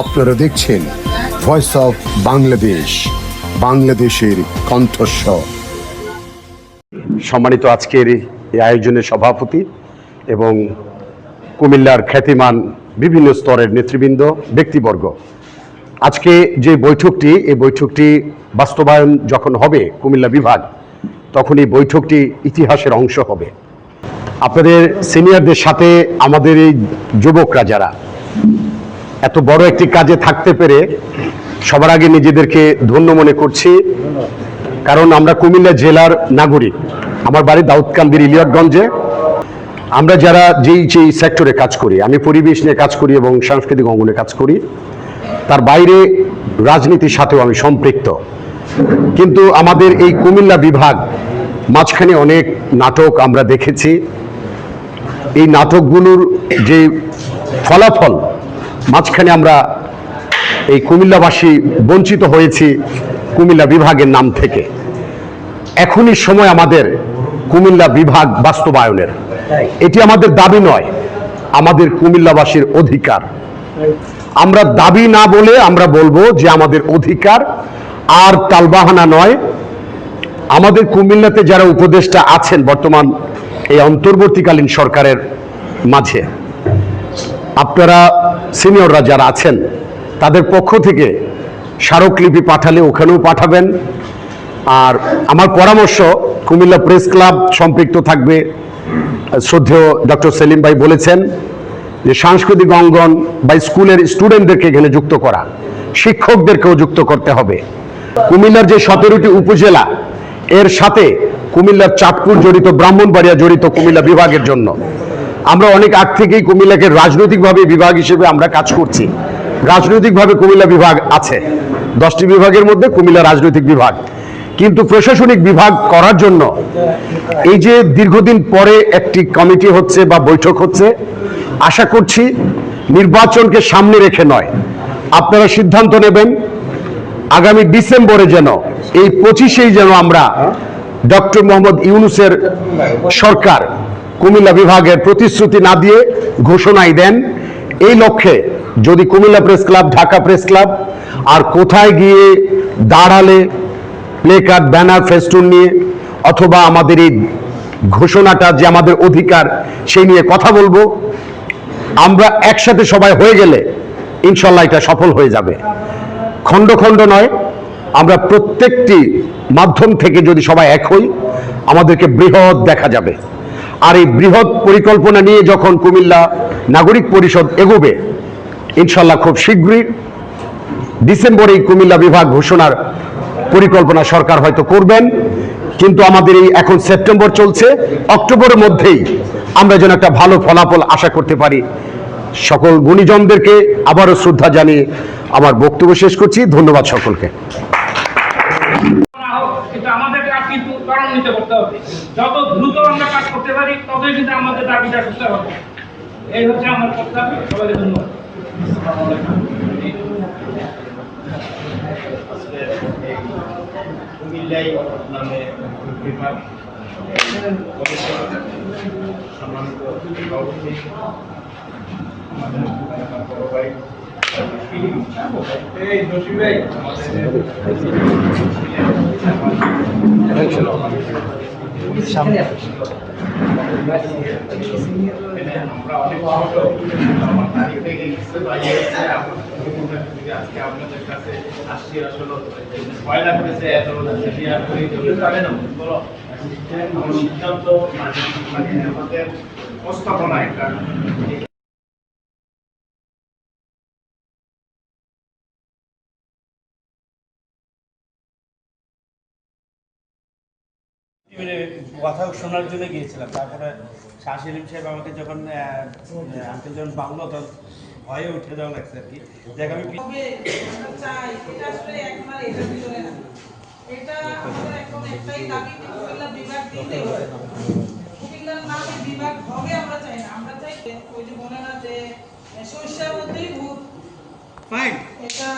আপনারা দেখছেন voice of Bangladesh বাংলাদেশের কণ্ঠস্বর। সম্মানিত আজকের এই আয়োজনের সভাপতি এবং কুমিল্লার খ্যাতিমান বিভিন্ন স্তরের নেতৃবৃন্দ, ব্যক্তিবর্গ। আজকে যে বৈঠকটি, এই বৈঠকটি বাস্তবায়ন যখন হবে কুমিল্লা বিভাগ, তখন এই বৈঠকটি ইতিহাসের অংশ হবে। আপনাদের সিনিয়রদের সাথে আমাদের এই যুবকরা যারা এত বড় একটি কাজে থাকতে পেরে সবার আগে নিজেদেরকে ধন্য মনে করছি। কারণ আমরা কুমিল্লা জেলার নাগরিক। আমার বাড়ি দাউদকান্দির ইলিয়াটগঞ্জে আমরা যারা যেই যেই সেক্টরে কাজ করি, আমি পরিবেশ নিয়ে কাজ করি এবং সাংস্কৃতিক অঙ্গনে কাজ করি, তার বাইরে রাজনীতির সাথেও আমি সম্পৃক্ত। কিন্তু আমাদের এই কুমিল্লা বিভাগ মাঝখানে অনেক নাটক আমরা দেখেছি। এই নাটকগুলোর যে ফলাফল মাঝখানে আমরা এই কুমিল্লাবাসী বঞ্চিত হয়েছি কুমিল্লা বিভাগের নাম থেকে। এখনই সময় আমাদের কুমিল্লা বিভাগ বাস্তবায়নের। এটি আমাদের দাবি নয়, আমাদের কুমিল্লাবাসীর অধিকার। আমরা দাবি না বলে আমরা বলব যে আমাদের অধিকার আর তালবাহানা নয়। আমাদের কুমিল্লাতে যারা উপদেষ্টা আছেন বর্তমান এই অন্তর্বর্তীকালীন সরকারের মাঝে আপনারা সিনিয়ররা যারা আছেন, তাদের পক্ষ থেকে স্মারকলিপি পাঠালে ওখানেও পাঠাবেন। আর আমার পরামর্শ, কুমিল্লা প্রেস ক্লাব সম্পৃক্ত থাকবে, শ্রদ্ধেয় ডক্টর সেলিম ভাই বলেছেন যে সাংস্কৃতিক অঙ্গন বা স্কুলের স্টুডেন্টদেরকে এখানে যুক্ত করা, শিক্ষকদেরকেও যুক্ত করতে হবে। কুমিল্লার যে সতেরোটি উপজেলা, এর সাথে কুমিল্লার চাঁদপুর জড়িত, ব্রাহ্মণবাড়িয়া জড়িত কুমিল্লা বিভাগের জন্য আমরা অনেক আগ থেকেই কুমিল্লাকে রাজনৈতিকভাবে বিভাগ হিসেবে আমরা কাজ করছি। রাজনৈতিকভাবে কুমিল্লা বিভাগ আছে। দশটি বিভাগের মধ্যে কুমিল্লা রাজনৈতিক বিভাগ। কিন্তু প্রশাসনিক বিভাগ করার জন্য এই যে দীর্ঘদিন পরে একটি কমিটি হচ্ছে বা বৈঠক হচ্ছে, আশা করছি নির্বাচনকে সামনে রেখে নয়। আপনারা সিদ্ধান্ত নেবেন আগামী ডিসেম্বরে যেন, এই পঁচিশেই যেন আমরা ডক্টর মোহাম্মদ ইউনুসের সরকার কুমিল্লা বিভাগের প্রতিশ্রুতি না দিয়ে ঘোষণাই দেন। এই লক্ষ্যে যদি Comilla press club, Dhaka press club আর কোথায় গিয়ে দাঁড়ালে প্লে কার্ড, ব্যানার, ফেস্টুন নিয়ে অথবা আমাদের এই ঘোষণাটা যে আমাদের অধিকার সেই নিয়ে কথা বলব, আমরা একসাথে সবাই হয়ে গেলে ইনশাল্লাহ এটা সফল হয়ে যাবে। খণ্ড খণ্ড নয়, আমরা প্রত্যেকটি মাধ্যম থেকে যদি সবাই এক হই, আমাদেরকে বৃহৎ দেখা যাবে। আর এই বৃহৎ পরিকল্পনা নিয়ে যখন কুমিল্লা নাগরিক পরিষদ এগোবে, ইনশাল্লাহ খুব শীঘ্রই ডিসেম্বরেই কুমিল্লা বিভাগ ঘোষণার পরিকল্পনা সরকার হয়তো করবেন। কিন্তু আমাদের এই এখন সেপ্টেম্বর চলছে অক্টোবরের মধ্যেই আমরা যেন একটা ভালো ফলাফল আশা করতে পারি। সকল গুণীজনদেরকে আবারও শ্রদ্ধা জানিয়ে আমার বক্তব্য শেষ করছি। ধন্যবাদ সকলকে। আমাদের করতে হবে। যত দ্রুত আমরা কাজ করতে পারি, ততই কিন্তু আমাদের দাবিটা করতে হবে। এই হচ্ছে আমার কথা সবাইকে ধন্যবাদ। সম্মানিত জসিম ভাই আমরা অনেক ছোট আমার তারিখ থেকে ইচ্ছে বাইরে গেছে আজকে আপনাদের কাছে আসছি আসলে ভয় লাগতেছে এত শেয়ার করি যাবে না বলো আমার সিদ্ধান্ত মানে আমাদের কথা শোনার জন্য গিয়েছিলাম। তারপরে শাহ সেলিম সাহেব আমাকে যখন আঙ্কেল যখন বাংলো তখন ভয়ে উঠে যাওয়া লাগছে আর কি। দেখ আমি পি- হবে আমরা চাই এটা আসলে একবার এটা ভিতরে না। এটা আমাদের এখন একটাই দাবি যে কুমিল্লা বিভাগ দিতে হবে কুমিল্লার নামে বিভাগ হবে আমরা চাই না। আমরা চাই ওই যে বলে না যে সরিষার মধ্যেই ভূত। ফাইন এটা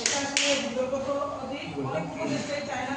এটা আসলে বিতর্কত অধিক অনেক চায় না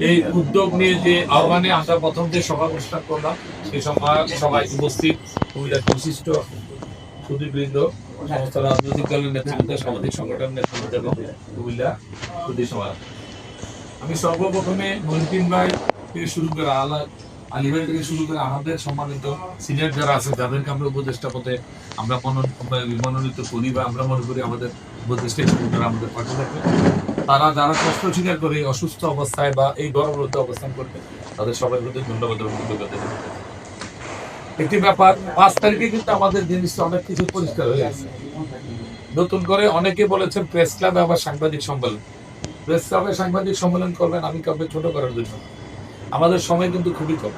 এই উদ্যোগ নিয়ে যে আহ্বানে আমরা প্রথম যে সভা অনুষ্ঠান করলাম, সেই সময় সবাই উপস্থিত কুমিল্লার বিশিষ্ট সুদীবৃন্দ সমস্ত রাজনৈতিক দলের নেতৃত্ব সামাজিক সংগঠনের নেতৃত্ব এবং কুমিল্লা সুদী সমাজ। আমি সর্বপ্রথমে মহিউদ্দিন ভাই থেকে শুরু করে আলা, আলী ভাই থেকে শুরু করে আমাদের সম্মানিত সিনিয়র যারা আছে যাদেরকে আমরা উপদেষ্টা পথে আমরা মনোন- মনোনীত করি বা আমরা মনে করি আমাদের উপদেষ্টা আমাদের পাশে থাকে তারা যারা কষ্ট স্বীকার করে অসুস্থ অবস্থায় বা এই গরমের মধ্যে অবস্থান করবে, তাদের সবাই প্রতি ধন্যবাদ এবং একটি ব্যাপার, পাঁচ তারিখে কিন্তু আমাদের জিনিসটা অনেক কিছু পরিষ্কার হয়ে গেছে। নতুন করে অনেকে বলেছেন প্রেস ক্লাবে আবার সাংবাদিক সম্মেলন। প্রেস ক্লাবে সাংবাদিক সম্মেলন করবেন, আমি কাউকে ছোট করার জন্য আমাদের সময় কিন্তু খুবই কম।